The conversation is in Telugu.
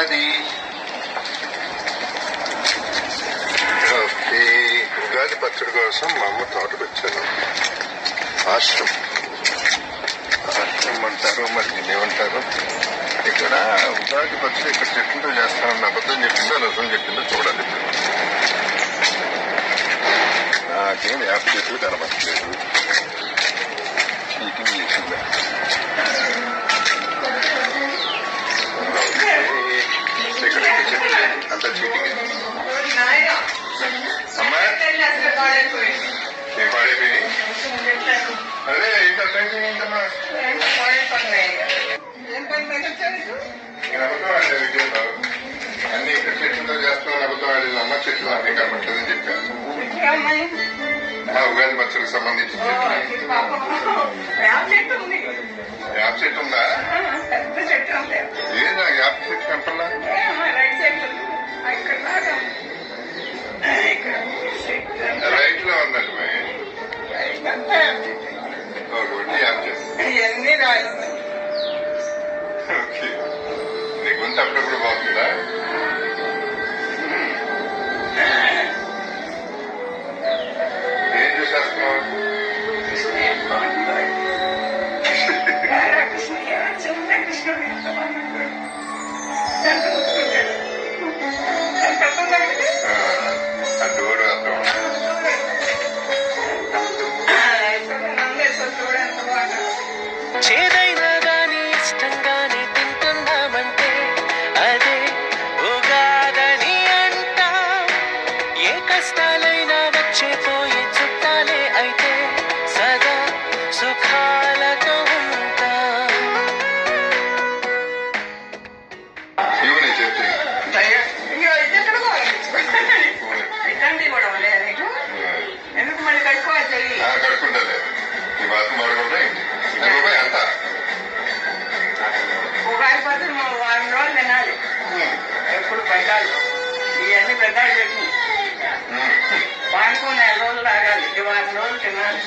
ఉగాది ఉగాది పచ్చడి కోసం మా అమ్మ తోటకు వచ్చాను ఆశ్రమం. ఆశ్రమం అంటారు మరి దీన్ని ఏమంటారు? ఇక్కడ ఉగాది పచ్చడి ఇక్కడ చెట్లతో చేస్తానన్న అబద్ధం చెప్పిందో నిజం చెప్పిందో చూడాలి. నాకేం యాప్ చెట్లు కనబడలేదు అదే ఇంకా టైం అబద్ధం అన్ని ఇక్కడ చెట్లతో చేస్తామని అబద్ధం ఆడేది అమ్మ చెట్లు అన్ని కనబట్టదని చెప్పాను ఉగాది మచ్చలకు సంబంధించిన చెట్లు ఒకటి యాప్ చెట్టు ఇవన్నీ రాదు ఓకే నీ గొంతు అప్పుడప్పుడు బాగుందా చేదైనా గాని ఇష్టంగానే తింటున్నామంటే అదే ఉగాదని అంటాం. ఏ కష్టాలైనా వచ్చే పోయే చుట్టాలే అయితే సదా సుఖా మనం వారం రోజులు తినాలి. ఎప్పుడు పెట్టాలి ఇవన్నీ పెద్దలు పెట్టి పానుకో నెల రోజులు ఇది వారం రోజులు తినాలి.